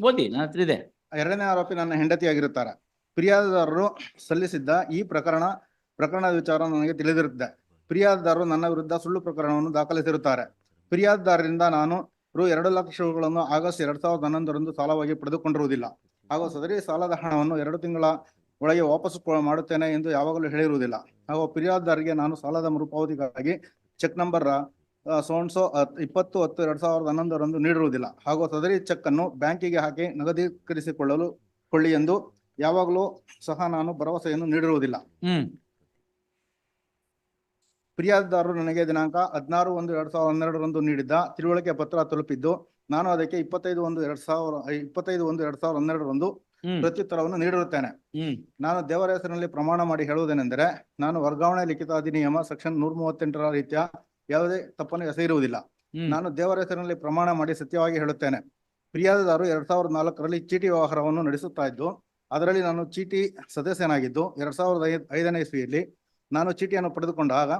ಓದಿ, ನನ್ನ ಹತ್ರ ಇದೆ. ಎರಡನೇ ಆರೋಪಿ ನನ್ನ ಹೆಂಡತಿಯಾಗಿರುತ್ತಾರೆ ಪ್ರಿಯಾದಾರರು ಸಲ್ಲಿಸಿದ್ದ ಈ ಪ್ರಕರಣ ಪ್ರಕರಣದ ವಿಚಾರ ನನಗೆ ತಿಳಿದಿರುತ್ತದೆ ಪ್ರಿಯಾದಾರರು ನನ್ನ ವಿರುದ್ಧ ಸುಳ್ಳು ಪ್ರಕರಣವನ್ನು ದಾಖಲಿಸಿರುತ್ತಾರೆ. ಪ್ರಿಯಾದಾರರಿಂದ ನಾನು ರು ಎರಡು ಲಕ್ಷಗಳನ್ನು ಆಗಸ್ಟ್ ಎರಡ್ ಸಾವಿರದ ಹನ್ನೊಂದರಂದು ಸಾಲವಾಗಿ ಪಡೆದುಕೊಂಡಿರುವುದಿಲ್ಲ. ಹಾಗೂ ಸದರಿ ಸಾಲದ ಹಣವನ್ನು ಎರಡು ತಿಂಗಳ ಒಳಗೆ ವಾಪಸ್ ಮಾಡುತ್ತೇನೆ ಎಂದು ಯಾವಾಗಲೂ ಹೇಳಿರುವುದಿಲ್ಲ. ಹಾಗೂ ಪ್ರಿಯಾದಾರರಿಗೆ ನಾನು ಸಾಲದ ಮರುಪಾವತಿಗಾಗಿ ಚೆಕ್ ನಂಬರ್ ಸೋನ್ಸೋ ಇಪ್ಪತ್ತು ಹತ್ತು ಎರಡ್ ಸಾವಿರದ ಹನ್ನೊಂದರಂದು ನೀಡಿರುವುದಿಲ್ಲ. ಹಾಗೂ ಸದರಿ ಚೆಕ್ ಅನ್ನು ಬ್ಯಾಂಕಿಗೆ ಹಾಕಿ ನಗದೀಕರಿಸಿಕೊಳ್ಳಲು ಕೊಳ್ಳಿ ಎಂದು ಯಾವಾಗಲೂ ಸಹ ನಾನು ಭರವಸೆಯನ್ನು ನೀಡಿರುವುದಿಲ್ಲ. ಹ್ಮ್. ಫಿರ್ಯಾದುದಾರರು ನನಗೆ ದಿನಾಂಕ ಹದಿನಾರು ಒಂದು ಎರಡ್ ಸಾವಿರದ ಹನ್ನೆರಡರಂದು ನೀಡಿದ್ದ ತಿಳುವಳಿಕೆ ಪತ್ರ ತಲುಪಿದ್ದು ನಾನು ಅದಕ್ಕೆ ಇಪ್ಪತ್ತೈದು ಒಂದು ಎರಡ್ ಸಾವಿರ ಇಪ್ಪತ್ತೈದು ಒಂದು ಎರಡ್ ಸಾವಿರದ ಹನ್ನೆರಡರಂದು ಪ್ರತ್ಯುತ್ತರವನ್ನು ನೀಡಿರುತ್ತೇನೆ. ನಾನು ದೇವರ ಹೆಸರಿನಲ್ಲಿ ಪ್ರಮಾಣ ಮಾಡಿ ಹೇಳುವುದೇನೆಂದರೆ ನಾನು ವರ್ಗಾವಣೆ ಲಿಖಿತ ಅಧಿನಿಯಮ ಸೆಕ್ಷನ್ ನೂರ ಮೂವತ್ತೆಂಟರ ರೀತಿಯ ಯಾವುದೇ ತಪ್ಪನ್ನು ಎಸಗಿರುವುದಿಲ್ಲ. ಇರುವುದಿಲ್ಲ ನಾನು ದೇವರ ಹೆಸರಿನಲ್ಲಿ ಪ್ರಮಾಣ ಮಾಡಿ ಸತ್ಯವಾಗಿ ಹೇಳುತ್ತೇನೆ. ಫಿರ್ಯಾದಿದಾರರು ಎರಡ್ ಸಾವಿರದ ನಾಲ್ಕರಲ್ಲಿ ಚೀಟಿ ವ್ಯವಹಾರವನ್ನು ನಡೆಸುತ್ತಾ ಇದ್ದು ಅದರಲ್ಲಿ ನಾನು ಚೀಟಿ ಸದಸ್ಯನಾಗಿದ್ದು ಎರಡ್ ಸಾವಿರದ ಐದ್ ಐದನೇ ಇಸ್ವಿಯಲ್ಲಿ ನಾನು ಚೀಟಿಯನ್ನು ಪಡೆದುಕೊಂಡಾಗ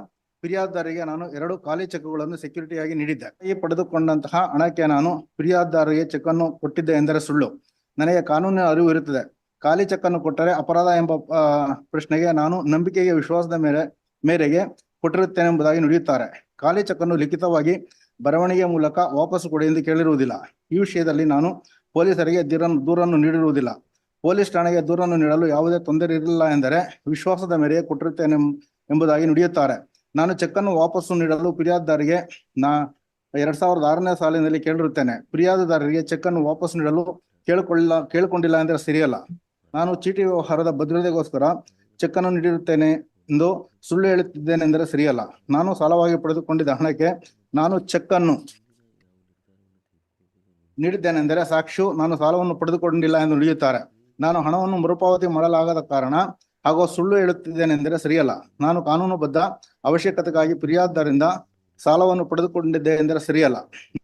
ಫಿರ್ಯಾದುದಾರರಿಗೆ ನಾನು ಎರಡು ಖಾಲಿ ಚೆಕ್ಗಳನ್ನು ಸೆಕ್ಯೂರಿಟಿಯಾಗಿ ನೀಡಿದ್ದೆ. ಈ ಪಡೆದುಕೊಂಡಂತಹ ಹಣಕ್ಕೆ ನಾನು ಫಿರ್ಯಾದುದಾರರಿಗೆ ಚೆಕ್ ಅನ್ನು ಕೊಟ್ಟಿದ್ದೆ ಎಂದರೆ ಸುಳ್ಳು. ನನಗೆ ಕಾನೂನಿನ ಅರಿವು ಇರುತ್ತದೆ. ಖಾಲಿ ಚೆಕ್ ಅನ್ನು ಕೊಟ್ಟರೆ ಅಪರಾಧ ಎಂಬ ಪ್ರಶ್ನೆಗೆ ನಾನು ನಂಬಿಕೆಗೆ ವಿಶ್ವಾಸದ ಮೇಲೆ ಮೇರೆಗೆ ಕೊಟ್ಟಿರುತ್ತೇನೆ ಎಂಬುದಾಗಿ ನುಡಿಯುತ್ತಾರೆ. ಖಾಲಿ ಚೆಕ್ ಅನ್ನು ಲಿಖಿತವಾಗಿ ಬರವಣಿಗೆ ಮೂಲಕ ವಾಪಸ್ ಕೊಡಿ ಎಂದು ಕೇಳಿರುವುದಿಲ್ಲ. ಈ ವಿಷಯದಲ್ಲಿ ನಾನು ಪೊಲೀಸರಿಗೆ ದೂರನ್ನು ದೂರನ್ನು ನೀಡಿರುವುದಿಲ್ಲ. ಪೊಲೀಸ್ ಠಾಣೆಗೆ ದೂರನ್ನು ನೀಡಲು ಯಾವುದೇ ತೊಂದರೆ ಇರಲಿಲ್ಲ ಎಂದರೆ ವಿಶ್ವಾಸದ ಮೇರೆಗೆ ಕೊಟ್ಟಿರುತ್ತೇನೆ ಎಂಬುದಾಗಿ ನುಡಿಯುತ್ತಾರೆ. ನಾನು ಚೆಕ್ ಅನ್ನು ವಾಪಸ್ಸು ನೀಡಲು ಫಿರ್ಯಾದುದಾರರಿಗೆ ನಾ ಎರಡ್ ಸಾವಿರದ ಆರನೇ ಸಾಲಿನಲ್ಲಿ ಕೇಳಿರುತ್ತೇನೆ. ಫಿರ್ಯಾದುದಾರರಿಗೆ ಚೆಕ್ ಅನ್ನು ವಾಪಸ್ ನೀಡಲು ಕೇಳಿಕೊಳ್ಳ, ಕೇಳಿಕೊಂಡಿಲ್ಲ ಎಂದರೆ ಸರಿಯಲ್ಲ. ನಾನು ಚೀಟಿ ವ್ಯವಹಾರದ ಭದ್ರತೆಗೋಸ್ಕರ ಚೆಕ್ ಅನ್ನು ನೀಡಿರುತ್ತೇನೆ ಎಂದು ಸುಳ್ಳು ಹೇಳುತ್ತಿದ್ದೇನೆಂದರೆ ಸರಿಯಲ್ಲ. ನಾನು ಸಾಲವಾಗಿ ಪಡೆದುಕೊಂಡಿದ್ದ ಹಣಕ್ಕೆ ನಾನು ಚೆಕ್ ಅನ್ನು ನೀಡಿದ್ದೇನೆಂದರೆ ಸಾಕ್ಷಿಯು ನಾನು ಸಾಲವನ್ನು ಪಡೆದುಕೊಂಡಿಲ್ಲ ಎಂದು ನುಡಿಯುತ್ತಾರೆ. ನಾನು ಹಣವನ್ನು ಮರುಪಾವತಿ ಮಾಡಲಾಗದ ಕಾರಣ ಹಾಗೂ ಸುಳ್ಳು ಹೇಳುತ್ತಿದ್ದೇನೆಂದರೆ ಸರಿಯಲ್ಲ. ನಾನು ಕಾನೂನುಬದ್ಧ ಅವಶ್ಯಕತೆಗಾಗಿ ಫಿರ್ಯಾದುದಾರರಿಂದ ಸಾಲವನ್ನು ಪಡೆದುಕೊಂಡಿದ್ದೆ ಎಂದರೆ ಸರಿಯಲ್ಲ.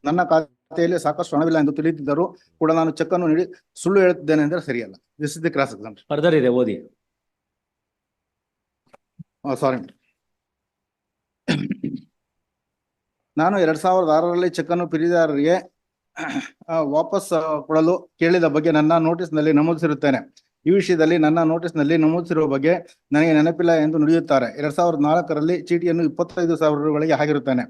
ನನ್ನ ಖಾತೆಯಲ್ಲಿ ಸಾಕಷ್ಟು ಹಣವಿಲ್ಲ ಎಂದು ತಿಳಿದಿದ್ದರೂ ಕೂಡ ನಾನು ಚೆಕ್ ಅನ್ನು ನೀಡಿ ಸುಳ್ಳು ಹೇಳುತ್ತಿದ್ದೇನೆ ಎಂದರೆ ಸರಿಯಲ್ಲ. This is the cross example further ಇದೆ, ಓದಿ. ಸಾರಿ ನಾನು ಎರಡ್ ಸಾವಿರದ ಆರರಲ್ಲಿ ಚೆಕ್ ಅನ್ನು ಪಿರಿದಾರರಿಗೆ ವಾಪಸ್ ಕೊಡಲು ಕೇಳಿದ ಬಗ್ಗೆ ನನ್ನ ನೋಟಿಸ್ನಲ್ಲಿ ನಮೂದಿಸಿರುತ್ತೇನೆ. ಈ ವಿಷಯದಲ್ಲಿ ನನ್ನ ನೋಟಿಸ್ನಲ್ಲಿ ನಮೂದಿಸಿರುವ ಬಗ್ಗೆ ನನಗೆ ನೆನಪಿಲ್ಲ ಎಂದು ನುಡಿಯುತ್ತಾರೆ. ಎರಡ್ ಸಾವಿರದ ನಾಲ್ಕರಲ್ಲಿ ಚೀಟಿಯನ್ನು ಇಪ್ಪತ್ತೈದು ಸಾವಿರ ರೂಗಳಿಗೆ ಹಾಕಿರುತ್ತೇನೆ.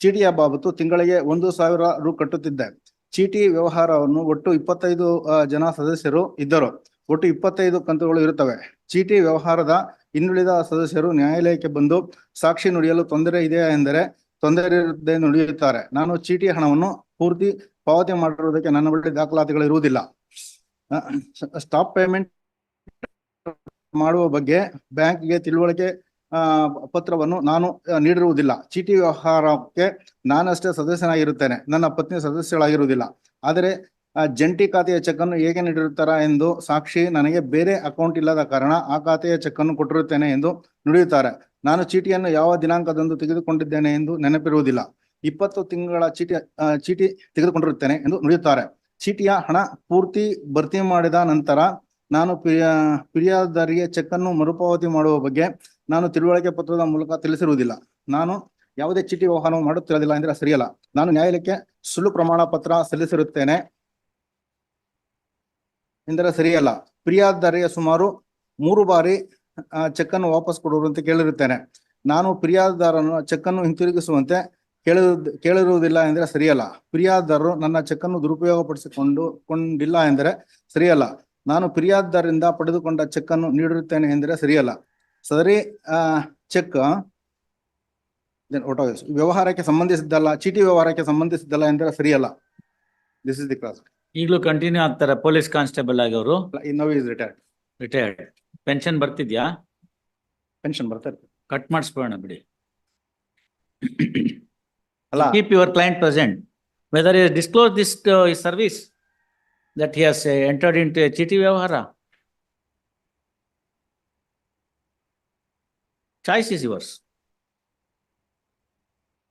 ಚೀಟಿಯ ಬಾಬತ್ತು ತಿಂಗಳಿಗೆ ಒಂದು ಸಾವಿರ ರು ಕಟ್ಟುತ್ತಿದ್ದೆ. ಚೀಟಿ ವ್ಯವಹಾರವನ್ನು ಒಟ್ಟು ಇಪ್ಪತ್ತೈದು ಜನ ಸದಸ್ಯರು ಇದ್ದರು. ಒಟ್ಟು ಇಪ್ಪತ್ತೈದು ಕಂತುಗಳು ಇರುತ್ತವೆ. ಚೀಟಿ ವ್ಯವಹಾರದ ಇನ್ನುಳಿದ ಸದಸ್ಯರು ನ್ಯಾಯಾಲಯಕ್ಕೆ ಬಂದು ಸಾಕ್ಷಿ ನುಡಿಯಲು ತೊಂದರೆ ಇದೆಯಾ ಎಂದರೆ ತೊಂದರೆ ಇರುತ್ತೆ ನುಡಿಯುತ್ತಾರೆ. ನಾನು ಚೀಟಿ ಹಣವನ್ನು ಪೂರ್ತಿ ಪಾವತಿ ಮಾಡಿರುವುದಕ್ಕೆ ನನ್ನ ಬಳಿ ದಾಖಲಾತಿಗಳು ಇರುವುದಿಲ್ಲ. ಸ್ಟಾಪ್ ಪೇಮೆಂಟ್ ಮಾಡುವ ಬಗ್ಗೆ ಬ್ಯಾಂಕ್ಗೆ ತಿಳುವಳಿಕೆ ಪತ್ರವನ್ನು ನಾನು ನೀಡಿರುವುದಿಲ್ಲ. ಚೀಟಿ ವ್ಯವಹಾರಕ್ಕೆ ನಾನಷ್ಟೇ ಸದಸ್ಯನಾಗಿರುತ್ತೇನೆ. ನನ್ನ ಪತ್ನಿ ಸದಸ್ಯಳಾಗಿರುವುದಿಲ್ಲ. ಆದರೆ ಜಂಟಿ ಖಾತೆಯ ಚೆಕ್ ಅನ್ನು ಹೇಗೆ ನೀಡಿರುತ್ತಾರೆ ಎಂದು ಸಾಕ್ಷಿ ನನಗೆ ಬೇರೆ ಅಕೌಂಟ್ ಇಲ್ಲದ ಕಾರಣ ಆ ಖಾತೆಯ ಚೆಕ್ ಅನ್ನು ಕೊಟ್ಟಿರುತ್ತೇನೆ ಎಂದು ನುಡಿಯುತ್ತಾರೆ. ನಾನು ಚೀಟಿಯನ್ನು ಯಾವ ದಿನಾಂಕದಂದು ತೆಗೆದುಕೊಂಡಿದ್ದೇನೆ ಎಂದು ನೆನಪಿರುವುದಿಲ್ಲ. ಇಪ್ಪತ್ತು ತಿಂಗಳ ಚೀಟಿ ಚೀಟಿ ತೆಗೆದುಕೊಂಡಿರುತ್ತೇನೆ ಎಂದು ನುಡಿಯುತ್ತಾರೆ. ಚೀಟಿಯ ಹಣ ಪೂರ್ತಿ ಭರ್ತಿ ಮಾಡಿದ ನಂತರ ನಾನು ಪಿರಿಯಾದಾರಿಗೆ ಚೆಕ್ ಅನ್ನು ಮರುಪಾವತಿ ಮಾಡುವ ಬಗ್ಗೆ ನಾನು ತಿಳುವಳಿಕೆ ಪತ್ರದ ಮೂಲಕ ತಿಳಿಸಿರುವುದಿಲ್ಲ. ನಾನು ಯಾವುದೇ ಚೀಟಿ ವ್ಯವಹಾರ ಮಾಡುತ್ತಿರಲಿಲ್ಲ ಎಂದರೆ ಸರಿಯಲ್ಲ. ನಾನು ನ್ಯಾಯಾಲಯಕ್ಕೆ ಸುಳ್ಳು ಪ್ರಮಾಣ ಪತ್ರ ಸಲ್ಲಿಸಿರುತ್ತೇನೆ. ಎಂದರೆ ಸರಿಯಲ್ಲ. ಪ್ರಿಯಾದಾರಿಯ ಸುಮಾರು ಮೂರು ಬಾರಿ ಚೆಕ್ಕನ್ನು ವಾಪಸ್ ಕೊಡುವಂತೆ ಕೇಳಿರುತ್ತೇನೆ. ನಾನು ಪ್ರಿಯಾದಾರನ್ನು ಚೆಕ್ ಅನ್ನು ಹಿಂತಿರುಗಿಸುವಂತೆ ಕೇಳಿರುವುದು ಕೇಳಿರುವುದಿಲ್ಲ ಎಂದರೆ ಸರಿಯಲ್ಲ. ಪ್ರಿಯಾದಾರರು ನನ್ನ ಚೆಕ್ ಅನ್ನು ದುರುಪಯೋಗಪಡಿಸಿಕೊಂಡು, ಕೊಂಡಿಲ್ಲ ಎಂದರೆ ಸರಿಯಲ್ಲ. ನಾನು ಪ್ರಿಯಾದಾರರಿಂದ ಪಡೆದುಕೊಂಡ ಚೆಕ್ ಅನ್ನು ನೀಡಿರುತ್ತೇನೆ ಎಂದರೆ ಸರಿಯಲ್ಲ. ಸದರಿ ಚೆಕ್ ವ್ಯವಹಾರಕ್ಕೆ ಸಂಬಂಧಿಸಿದ್ದಲ್ಲ, ಚೀಟಿ ವ್ಯವಹಾರಕ್ಕೆ ಸಂಬಂಧಿಸಿದ್ದಲ್ಲ ಎಂದರೆ ಸರಿಯಲ್ಲ. ದಿಸ್ ಇಸ್ ದಿ ಕ್ಲಾಸ್ ಈಗಲೂ ಕಂಟಿನ್ಯೂ ಆಗ್ತಾರೆ ಪೊಲೀಸ್ ಕಾನ್ಸ್ಟೇಬಲ್ ಆಗಿ ಅವರು no is retired retired pension ಬರ್ತಿದ್ಯಾ? Pension ಬರ್ತಾರೆ ಕಟ್ ಮಾಡಿಸ್ಬೋಣ ಬಿಡಿ. ಅಲ್ಲ. Keep your client present whether he disclose this this that he service, that he has ಚೀಟಿ ವ್ಯವಹಾರ? Choice is yours.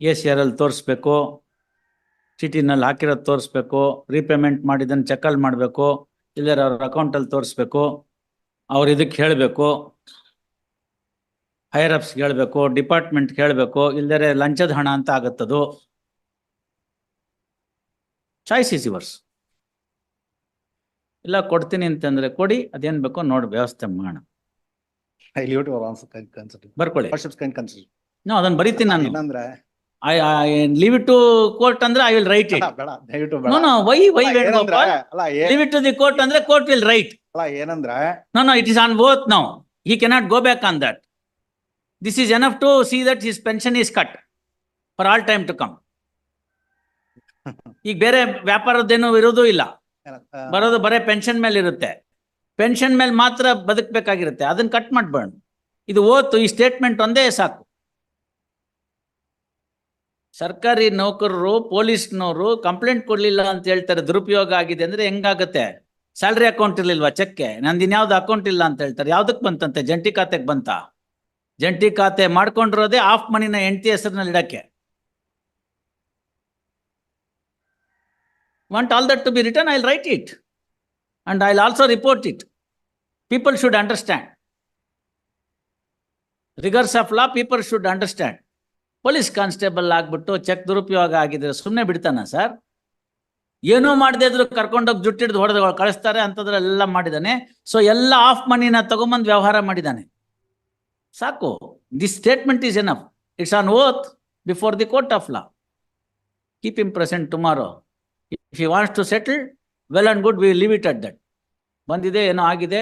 ಎಸ್ ಯಾರಲ್ಲಿ ತೋರಿಸ್ಬೇಕು. ಚೀಟಿನಲ್ಲಿ ಹಾಕಿರೋದು ತೋರಿಸ್ಬೇಕು ರೀಪೇಮೆಂಟ್ ಮಾಡಿದ್ದನ್ನು ಚೆಕ್ಕಲ್ಲಿ ಮಾಡಬೇಕು ಇಲ್ಲರ ಅವ್ರ ಅಕೌಂಟಲ್ಲಿ ತೋರಿಸ್ಬೇಕು ಅವ್ರು ಇದಕ್ಕೆ ಹೇಳಬೇಕು ಹೈರ್ ಅಪ್ಸ್ ಹೇಳಬೇಕು ಡಿಪಾರ್ಟ್ಮೆಂಟ್ ಹೇಳಬೇಕು ಇಲ್ಲದೇ ಲಂಚದ ಹಣ ಅಂತ ಆಗತ್ತದು. ಚಾಯ್ಸ್ ಇಸ್ ಇವರ್ಸ್ ಇಲ್ಲ ಕೊಡ್ತೀನಿ ಅಂತಂದ್ರೆ ಕೊಡಿ ಅದೇನ್ ಬೇಕೋ ನೋಡಿ ವ್ಯವಸ್ಥೆ ಮಾಡೋಣ. ಬರ್ಕೊಳ್ಳಿ. ನೋ ಅದನ್ನ ಬರಿತೀನಿ ನಾನು. I leave it to court ಅಂದ್ರೆ ಐ ವಿಲ್ ರೈಟ್ ಇಟ್ ಬೇಡ ದಯವಿಟ್ಟು ನೋ ನೋ ವೈ ವೈ ಅಲ್ಲ, ಏನಂದ್ರೆ ಅಲ್ಲ ಏ- leave it to the court ಅಂದ್ರೆ ಕೋರ್ಟ್ ವಿಲ್ ರೈಟ್ ಅಲ್ಲ ಏನಂದ್ರೆ No, no, it is on both now. He cannot go back on that. This is enough to see that his pension is cut for all time to come. ಈಗ ಬೇರೆ ವ್ಯಾಪಾರದ್ದೇನು ಇರೋದು ಇಲ್ಲ. ಆ, ಬರೋದು ಬರೇ pension ಮೇಲೆ ಇರುತ್ತೆ. ಪೆನ್ಷನ್ ಮೇಲೆ ಮಾತ್ರ ಬದುಕಬೇಕಾಗಿರುತ್ತೆ. ಅದನ್ನ ಕಟ್ ಮಾಡ್ಬೇಡ ಇದು ಓತು ಈ ಸ್ಟೇಟ್ಮೆಂಟ್ ಒಂದೇ ಸಾಕು. ಸರ್ಕಾರಿ ನೌಕರರು, ಪೊಲೀಸ್ನವರು ಕಂಪ್ಲೇಂಟ್ ಕೊಡ್ಲಿಲ್ಲ ಅಂತ ಹೇಳ್ತಾರೆ, ದುರುಪಯೋಗ ಆಗಿದೆ ಅಂದ್ರೆ ಹೆಂಗಾಗತ್ತೆ? ಸ್ಯಾಲ್ರಿ ಅಕೌಂಟ್ ಇರ್ಲಿಲ್ವಾ ಚೆಕ್ಕೆ ನಂದು ಇನ್ಯಾವ್ದು ಅಕೌಂಟ್ ಇಲ್ಲ ಅಂತ ಹೇಳ್ತಾರೆ. ಯಾವ್ದಕ್ ಬಂತಂತೆ? ಜಂಟಿ ಖಾತೆಗೆ ಬಂತ? ಜಂಟಿ ಖಾತೆ ಮಾಡ್ಕೊಂಡಿರೋದೇ ಆಫ್ ಮನಿನ ಹೆಂಡತಿ ಹೆಸರಿನಲ್ಲಿ ಇಡಕ್ಕೆ. Want all that to be return I'll write it And I'll also report it people should understand rigours of law people should understand. Police constable ಆಗ್ಬಿಟ್ಟು ಚೆಕ್ ದುರುಪಯೋಗ ಆಗಿದ್ರೆ ಸುಮ್ಮನೆ ಬಿಡ್ತಾನ ಸರ್? ಏನೂ ಮಾಡದೇ ಇದ್ರು ಕರ್ಕೊಂಡೋಗಿ ಜುಟ್ಟಿಡ್ದು ಹೊಡೆದು ಕಳಿಸ್ತಾರೆ ಅಂತದ್ರೆಲ್ಲ ಮಾಡಿದಾನೆ. ಸೊ ಎಲ್ಲ ಆಫ್ ಮನಿನ ತಗೊಂಬಂದು ವ್ಯವಹಾರ ಮಾಡಿದಾನೆ. ಸಾಕು. The statement is enough it's on oath before the court of law keep him present tomorrow if you wants to settle well and good we leave it at that ಬಂದಿದೆ ಏನೋ ಆಗಿದೆ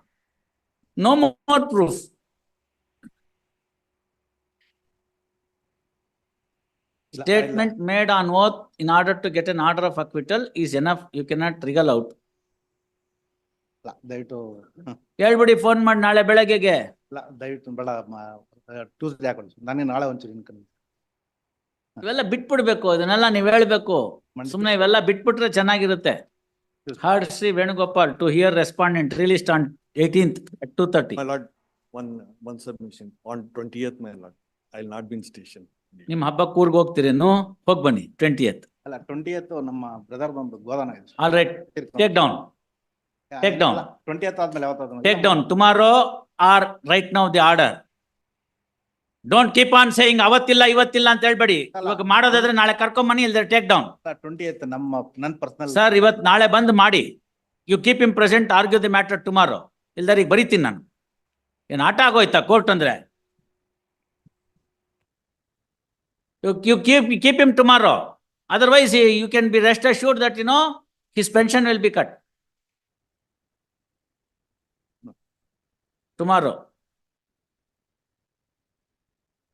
no more proof ಇಲ್ಲ, Statement made on oath in order to get an order of acquittal is enough. You cannot wriggle out. ಇಲ್ಲ, ದಯವಿಟ್ಟು ಹೇಳ್ಬಿಡಿ phone ಮಾಡಿ ನಾಳೆ ಬೆಳಗ್ಗೆಗೆ. ಇಲ್ಲ ದಯವಿಟ್ಟು ಬೇಡ ಟ್ಯೂಸ್ಡೇ ಹಾಕೊಳ್ಳಿ ನಾನೇ ನಾಳೆ ಒಂಚೂರು ಇನ್ಕಮ್ ಇವೆಲ್ಲ ಬಿಟ್ಬಿಡ್ಬೇಕು ಇದನ್ನೆಲ್ಲ ನೀವ್ ಹೇಳ್ಬೇಕು. ಸುಮ್ನೆ ಇವೆಲ್ಲ ಬಿಟ್ಬಿಟ್ರೆ ಚೆನ್ನಾಗಿರುತ್ತೆ. Heard Sri Venugopal to hear respondent released on eighteenth at two thirty. My lord, one, one submission. On twentieth, my lord, I'll not be in station. ನಿಮ್ ಹಬ್ಬ ಕೂರ್ಗ್ ಹೋಗ್ತೀರೇನು? ಹೋಗ್ ಬನ್ನಿ ಟ್ವೆಂಟಿಯತ್. ಅಲ್ಲ ಟ್ವೆಂಟಿ ನಮ್ಮ ಬ್ರದರ್ ಒಂದು ಗೋದಾನ ಇದೆ all right take down take down. Twenty ಆದ್ಮೇಲೆ ಯಾವತ್ತಾದ್ರು take down tomorrow or right now the order. Don't keep on saying ಅವತ್ತಿಲ್ಲ ಇವತ್ತಿಲ್ಲ ಅಂತ ಹೇಳ್ಬೇಡಿ. ಇವಾಗ ಮಾಡೋದಾದ್ರೆ ನಾಳೆ ಕರ್ಕೊಂಬನ್ನಿ ಇಲ್ದ್ರೆ ಟೇಕ್ ಡೌನ್. ಟ್ವೆಂಟಿ ನಮ್ಮ ನನ್ ಪರ್ಸನಲ್ ಸರ್ ಇವತ್ ನಾಳೆ ಬಂದ್ ಮಾಡಿ. You keep him present argue the matter tomorrow ಇಲ್ದಾರ ಈಗ ಬರೀತೀನಿ ನಾನು. ಏನ್ ಆಟ ಆಗೋಯ್ತಾ ಕೋರ್ಟ್ ಅಂದ್ರೆ? You keep keep him tomorrow otherwise you can be rest assure that you know his pension will be cut tomorrow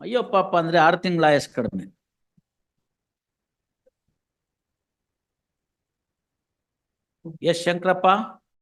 ಅಯ್ಯೋ ಪಾಪ ಅಂದ್ರೆ ಆರು ತಿಂಗಳ ಆಯಸ್ ಕಡಿಮೆ. ಎಸ್ ಶಂಕರಪ್ಪ?